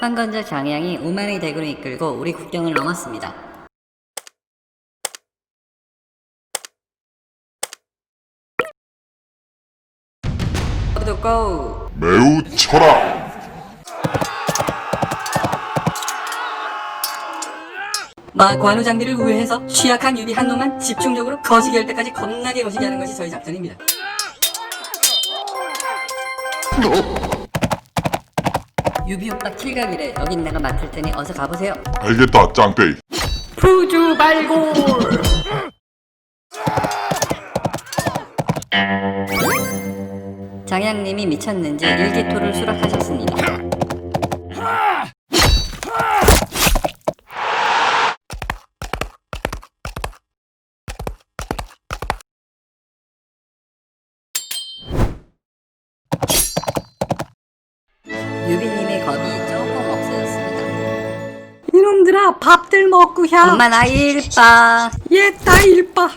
황건적 장양이 우만의 대군을 이끌고 우리 국경을 넘었습니다. 고! 매우 철학 마 관우 장비를 우회해서 취약한 유비 한 놈만 집중적으로 거시기 할 때까지 겁나게 거시기 하는 것이 저희 작전입니다. 유비 오빠 킬각이래. 여긴 내가 맡을 테니 어서 가보세요. 알겠다 짱빼이 푸주 발골! 장양님이 미쳤는지 일기토를 수락하셨습니다. 겁이 조금 없어졌습니다. 이놈들아 밥들 먹고 야 엄마 나 일빠. 얘 다 일빠